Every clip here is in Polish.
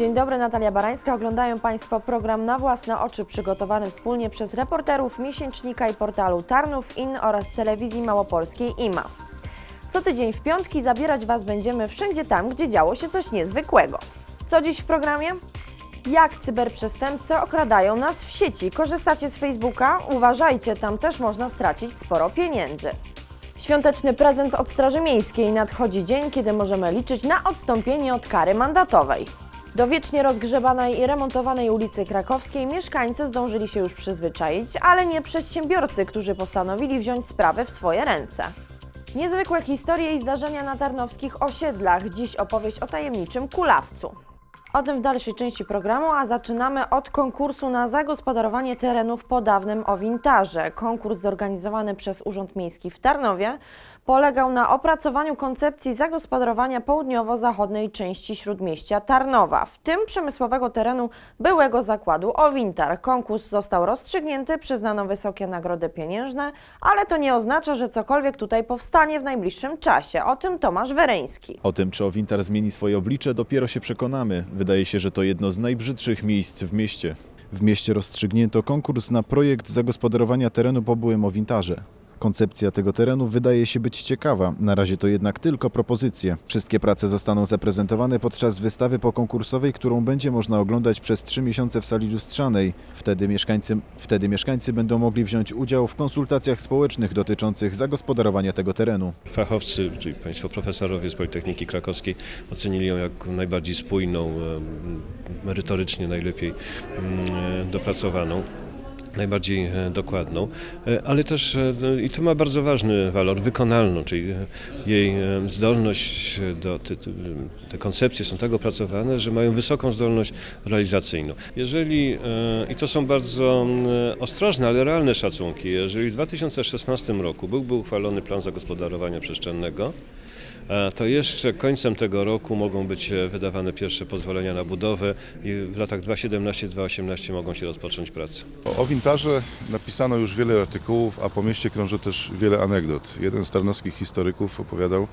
Dzień dobry, Natalia Barańska. Oglądają Państwo program na własne oczy przygotowany wspólnie przez reporterów miesięcznika i portalu Tarnów In oraz telewizji małopolskiej IMAW. Co tydzień w piątki zabierać Was będziemy wszędzie tam, gdzie działo się coś niezwykłego. Co dziś w programie? Jak cyberprzestępcy okradają nas w sieci? Korzystacie z Facebooka? Uważajcie, tam też można stracić sporo pieniędzy. Świąteczny prezent od Straży Miejskiej nadchodzi dzień, kiedy możemy liczyć na odstąpienie od kary mandatowej. Do wiecznie rozgrzebanej i remontowanej ulicy Krakowskiej mieszkańcy zdążyli się już przyzwyczaić, ale nie przedsiębiorcy, którzy postanowili wziąć sprawy w swoje ręce. Niezwykłe historie i zdarzenia na tarnowskich osiedlach. Dziś opowieść o tajemniczym kulawcu. O tym w dalszej części programu, a zaczynamy od konkursu na zagospodarowanie terenów po dawnym Owintarze. Konkurs zorganizowany przez Urząd Miejski w Tarnowie polegał na opracowaniu koncepcji zagospodarowania południowo-zachodniej części śródmieścia Tarnowa, w tym przemysłowego terenu byłego zakładu Owintar. Konkurs został rozstrzygnięty, przyznano wysokie nagrody pieniężne, ale to nie oznacza, że cokolwiek tutaj powstanie w najbliższym czasie. O tym Tomasz Wereński. O tym, czy Owintar zmieni swoje oblicze, dopiero się przekonamy. Wydaje się, że to jedno z najbrzydszych miejsc w mieście. W mieście rozstrzygnięto konkurs na projekt zagospodarowania terenu po byłym Owintarze. Koncepcja tego terenu wydaje się być ciekawa, na razie to jednak tylko propozycje. Wszystkie prace zostaną zaprezentowane podczas wystawy pokonkursowej, którą będzie można oglądać przez trzy miesiące w sali lustrzanej. Wtedy mieszkańcy, wtedy mieszkańcy będą mogli wziąć udział w konsultacjach społecznych dotyczących zagospodarowania tego terenu. Fachowcy, czyli Państwo profesorowie z Politechniki Krakowskiej ocenili ją jako najbardziej spójną, merytorycznie najlepiej dopracowaną. Najbardziej e, dokładną, E, ale też e, no, i to ma bardzo ważny walor, wykonalną, czyli jej zdolność do, te, te, koncepcje są tak opracowane, że mają wysoką zdolność realizacyjną. Jeżeli, i to są bardzo ostrożne, ale realne szacunki, jeżeli w 2016 roku byłby uchwalony plan zagospodarowania przestrzennego, to jeszcze końcem tego roku mogą być e, wydawane pierwsze pozwolenia na budowę i w latach 2017-2018 mogą się rozpocząć prace. O Wintarze napisano już wiele artykułów, a po mieście krąży też wiele anegdot. Jeden z tarnowskich historyków opowiadał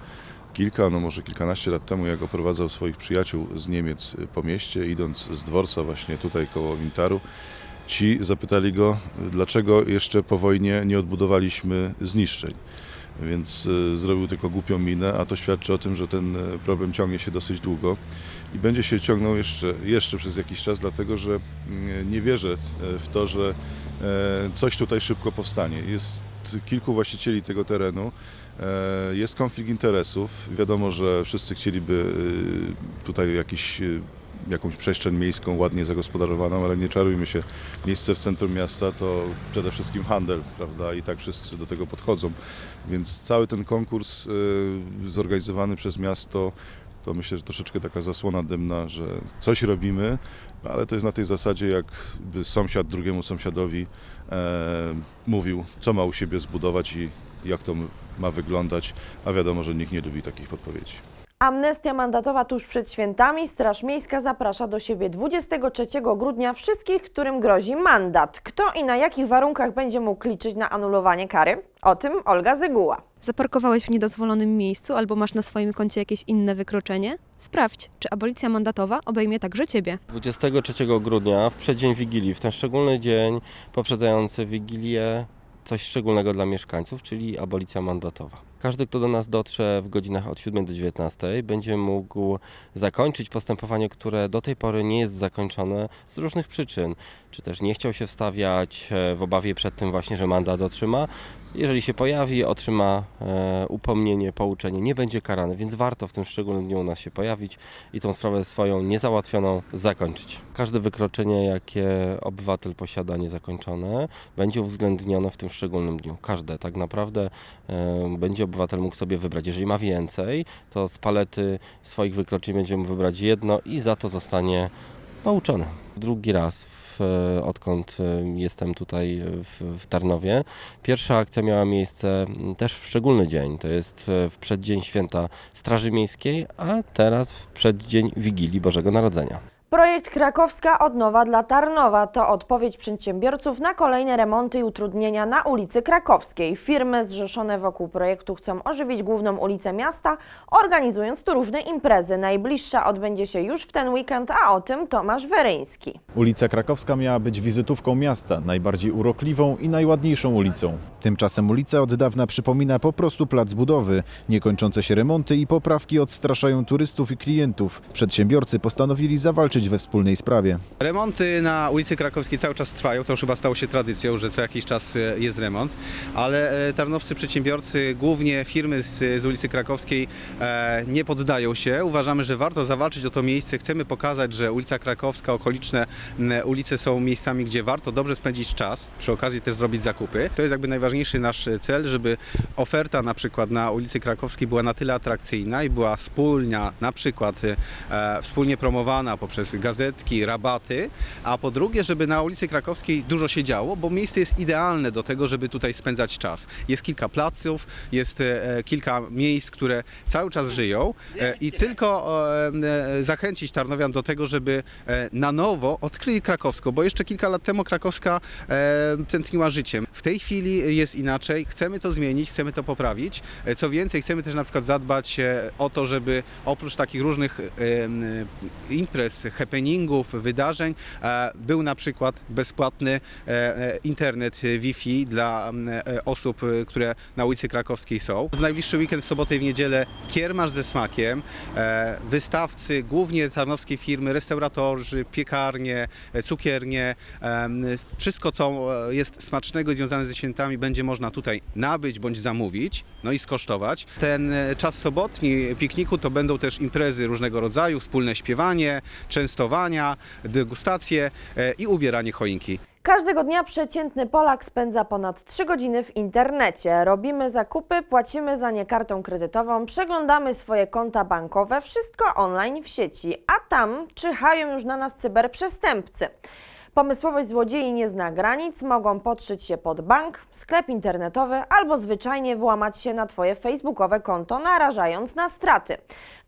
kilka, no może kilkanaście lat temu, jak oprowadzał swoich przyjaciół z Niemiec po mieście, idąc z dworca właśnie tutaj koło Wintaru. Ci zapytali go, dlaczego jeszcze po wojnie nie odbudowaliśmy zniszczeń. Więc y, zrobił tylko głupią minę, a to świadczy o tym, że ten y, problem ciągnie się dosyć długo i będzie się ciągnął jeszcze, jeszcze przez jakiś czas, dlatego że y, nie wierzę y, w to, że coś tutaj szybko powstanie. Jest kilku właścicieli tego terenu, jest konflikt interesów. Wiadomo, że wszyscy chcieliby tutaj jakiś jakąś przestrzeń miejską ładnie zagospodarowaną, ale nie czarujmy się, miejsce w centrum miasta to przede wszystkim handel, prawda, i tak wszyscy do tego podchodzą, więc cały ten konkurs y, zorganizowany przez miasto to myślę, że troszeczkę taka zasłona dymna, że coś robimy, ale to jest na tej zasadzie, jakby sąsiad drugiemu sąsiadowi e, mówił, co ma u siebie zbudować i jak to ma wyglądać, a wiadomo, że nikt nie lubi takich podpowiedzi. Amnestia mandatowa tuż przed świętami. Straż Miejska zaprasza do siebie 23 grudnia wszystkich, którym grozi mandat. Kto i na jakich warunkach będzie mógł liczyć na anulowanie kary? O tym Olga Zyguła. Zaparkowałeś w niedozwolonym miejscu albo masz na swoim koncie jakieś inne wykroczenie? Sprawdź, czy abolicja mandatowa obejmie także Ciebie. 23 grudnia, w przeddzień Wigilii, w ten szczególny dzień poprzedzający Wigilię, coś szczególnego dla mieszkańców, czyli abolicja mandatowa. Każdy, kto do nas dotrze w godzinach od 7 do 19, będzie mógł zakończyć postępowanie, które do tej pory nie jest zakończone z różnych przyczyn. Czy też nie chciał się wstawiać e, w obawie przed tym właśnie, że mandat otrzyma. Jeżeli się pojawi, otrzyma e, upomnienie, pouczenie, nie będzie karany, więc warto w tym szczególnym dniu u nas się pojawić i tą sprawę swoją niezałatwioną zakończyć. Każde wykroczenie, jakie obywatel posiada niezakończone, będzie uwzględnione w tym szczególnym dniu. Każde tak naprawdę e, będzie obywatel mógł sobie wybrać. Jeżeli ma więcej, to z palety swoich wykroczeń będzie mógł wybrać jedno i za to zostanie pouczony. Drugi raz, w, odkąd e, jestem tutaj w, w Tarnowie. Pierwsza akcja miała miejsce też w szczególny dzień, to jest e, w przeddzień święta Straży Miejskiej, a teraz w przeddzień Wigilii Bożego Narodzenia. Projekt Krakowska Odnowa dla Tarnowa to odpowiedź przedsiębiorców na kolejne remonty i utrudnienia na ulicy Krakowskiej. Firmy zrzeszone wokół projektu chcą ożywić główną ulicę miasta, organizując tu różne imprezy. Najbliższa odbędzie się już w ten weekend, a o tym Tomasz Weryński. Ulica Krakowska miała być wizytówką miasta, najbardziej urokliwą i najładniejszą ulicą. Tymczasem ulica od dawna przypomina po prostu plac budowy. Niekończące się remonty i poprawki odstraszają turystów i klientów. Przedsiębiorcy postanowili zawalczyć we wspólnej sprawie. Remonty na ulicy Krakowskiej cały czas trwają, to już chyba stało się tradycją, że co jakiś czas e, jest remont, ale e, tarnowscy przedsiębiorcy, głównie firmy z, z ulicy Krakowskiej e, nie poddają się. Uważamy, że warto zawalczyć o to miejsce. Chcemy pokazać, że ulica Krakowska, okoliczne ulice są miejscami, gdzie warto dobrze spędzić czas, przy okazji też zrobić zakupy. To jest jakby najważniejszy nasz cel, żeby oferta na przykład na ulicy Krakowskiej była na tyle atrakcyjna i była wspólna, na przykład wspólnie promowana poprzez gazetki, rabaty, a po drugie, żeby na ulicy Krakowskiej dużo się działo, bo miejsce jest idealne do tego, żeby tutaj spędzać czas. Jest kilka placów, jest e, kilka miejsc, które cały czas żyją e, i tylko e, e, zachęcić Tarnowian do tego, żeby e, na nowo odkryli Krakowską, bo jeszcze kilka lat temu Krakowska e, tętniła życiem. W tej chwili jest inaczej, chcemy to zmienić, chcemy to poprawić. E, Co więcej, chcemy też na przykład zadbać e, o to, żeby oprócz takich różnych e, imprez, happeningów, wydarzeń, e, był na przykład bezpłatny e, e, internet Wi-Fi dla osób, które na ulicy Krakowskiej są. W najbliższy weekend, w sobotę i w niedzielę kiermasz ze smakiem, wystawcy, głównie tarnowskie firmy, restauratorzy, piekarnie, cukiernie, wszystko co jest smacznego i związane ze świętami będzie można tutaj nabyć bądź zamówić, no i skosztować. Ten czas sobotni pikniku to będą też imprezy różnego rodzaju, wspólne śpiewanie, częstowania, degustacje e, i ubieranie choinki. Każdego dnia przeciętny Polak spędza ponad 3 godziny w internecie. Robimy zakupy, płacimy za nie kartą kredytową, przeglądamy swoje konta bankowe, wszystko online w sieci, a tam czyhają już na nas cyberprzestępcy. Pomysłowość złodziei nie zna granic, mogą podszyć się pod bank, sklep internetowy albo zwyczajnie włamać się na Twoje facebookowe konto, narażając na straty.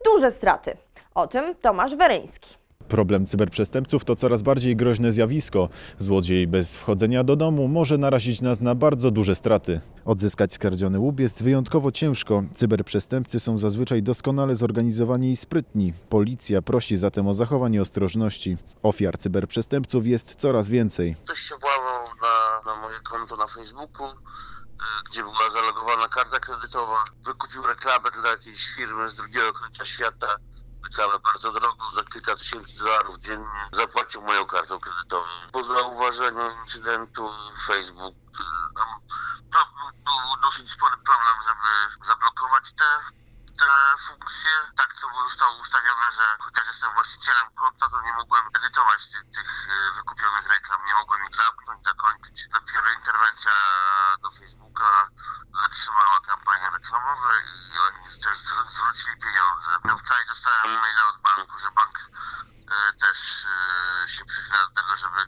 Duże straty. O tym Tomasz Weryński. Problem cyberprzestępców to coraz bardziej groźne zjawisko. Złodziej bez wchodzenia do domu może narazić nas na bardzo duże straty. Odzyskać skradziony łup jest wyjątkowo ciężko. Cyberprzestępcy są zazwyczaj doskonale zorganizowani i sprytni. Policja prosi zatem o zachowanie ostrożności. Ofiar cyberprzestępców jest coraz więcej. Ktoś się włamał na, na moje konto na Facebooku, y, gdzie była zalogowana karta kredytowa. Wykupił reklamę dla jakiejś firmy z drugiego końca świata. Reklamę bardzo drogą, za kilka tysięcy dolarów dziennie. Zapłacił moją kartą kredytową. Po zauważeniu incydentu Facebook y, tam pro- był dosyć spory problem, żeby zablokować te te funkcje. Tak to zostało ustawione, że chociaż jestem właścicielem konta, to nie mogłem edytować tych, tych e, wykupionych reklam, nie mogłem ich zamknąć, zakończyć. Dopiero interwencja do Facebooka zatrzymała kampanie reklamowe i oni też zwró- zwrócili pieniądze. No wczoraj dostałem maila od banku, że bank też e, się przychyla do tego, żeby,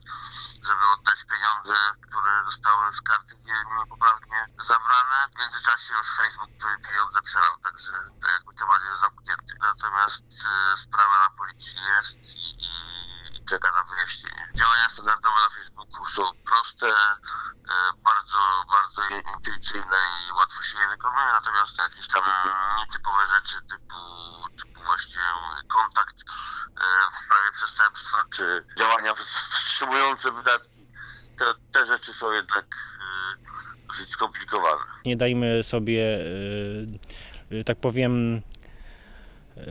żeby oddać pieniądze, które zostały z karty nie- niepoprawnie zabrane. W międzyczasie już Facebook pieniądze przelał, także to jakby temat jest zamknięty. Natomiast e, sprawa na policji jest i, i, czeka na wyjaśnienie. Działania standardowe na Facebooku są proste, e, bardzo, bardzo intuicyjne i łatwo się je wykonuje, natomiast jakieś tam nietypowe rzeczy typu, typu właśnie kontakt e, w sprawie przestępstwa, czy działania wstrzymujące wydatki, te, te rzeczy są jednak e, dosyć skomplikowane. Nie dajmy sobie, tak powiem,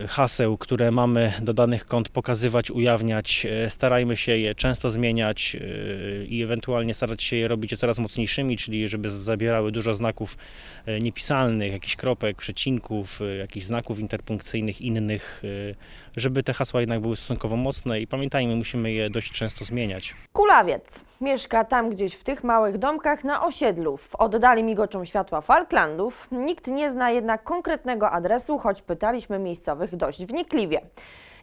haseł, które mamy do danych kont pokazywać, ujawniać. E, Starajmy się je często zmieniać e, i ewentualnie starać się je robić coraz mocniejszymi, czyli żeby zabierały dużo znaków e, niepisalnych, jakichś kropek, przecinków, jakichś znaków interpunkcyjnych innych, żeby te hasła jednak były stosunkowo mocne i pamiętajmy, musimy je dość często zmieniać. Kulawiec. Mieszka tam gdzieś w tych małych domkach na osiedlu. W oddali migoczą światła Falklandów. Nikt nie zna jednak konkretnego adresu, choć pytaliśmy miejscowych dość wnikliwie.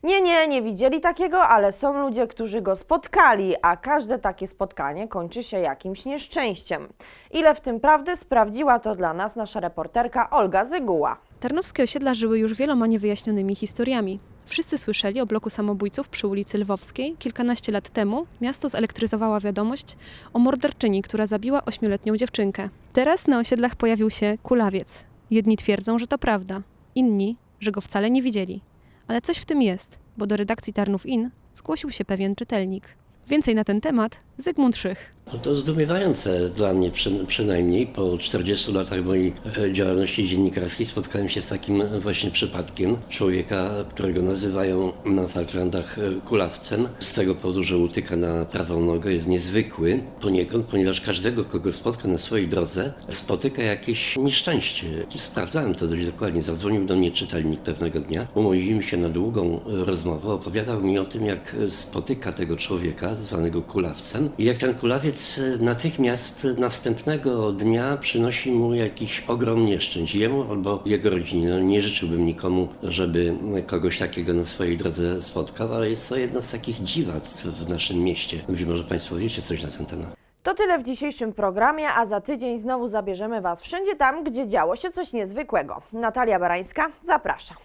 Nie, nie, nie widzieli takiego, ale są ludzie, którzy go spotkali, a każde takie spotkanie kończy się jakimś nieszczęściem. Ile w tym prawdy sprawdziła to dla nas nasza reporterka Olga Zyguła. Tarnowskie osiedla żyły już wieloma niewyjaśnionymi historiami. Wszyscy słyszeli o bloku samobójców przy ulicy Lwowskiej. Kilkanaście lat temu miasto zelektryzowała wiadomość o morderczyni, która zabiła ośmioletnią dziewczynkę. Teraz na osiedlach pojawił się kulawiec. Jedni twierdzą, że to prawda, inni, że go wcale nie widzieli. Ale coś w tym jest, bo do redakcji Tarnów In zgłosił się pewien czytelnik. Więcej na ten temat Zygmunt Szych. No to zdumiewające dla mnie przy, przynajmniej. Po 40 latach mojej e, działalności dziennikarskiej spotkałem się z takim właśnie przypadkiem człowieka, którego nazywają na Falklandach e, kulawcem. Z tego powodu, że utyka na prawą nogę, jest niezwykły poniekąd, ponieważ każdego, kogo spotka na swojej drodze, spotyka jakieś nieszczęście. Sprawdzałem to dość dokładnie. Zadzwonił do mnie czytelnik pewnego dnia. Umówiliśmy się na długą e, rozmowę. Opowiadał mi o tym, jak spotyka tego człowieka, zwanego kulawcem, i jak ten kulawiec e, natychmiast następnego dnia przynosi mu jakiś ogrom nieszczęść. Jemu albo jego rodzinie. No, nie życzyłbym nikomu, żeby kogoś takiego na swojej drodze spotkał, ale jest to jedno z takich dziwactw w naszym mieście. Być może Państwo wiecie coś na ten temat. To tyle w dzisiejszym programie, a za tydzień znowu zabierzemy Was wszędzie tam, gdzie działo się coś niezwykłego. Natalia Barańska, zapraszam.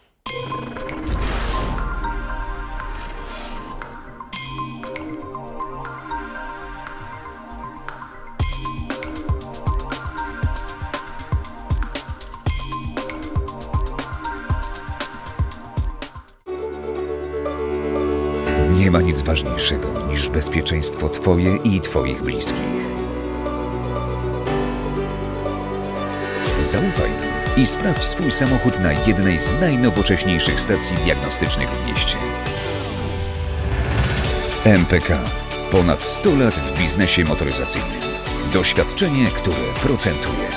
Nic ważniejszego niż bezpieczeństwo Twoje i Twoich bliskich. Zaufaj nam i sprawdź swój samochód na jednej z najnowocześniejszych stacji diagnostycznych w mieście. MPK. Ponad 100 lat w biznesie motoryzacyjnym. Doświadczenie, które procentuje.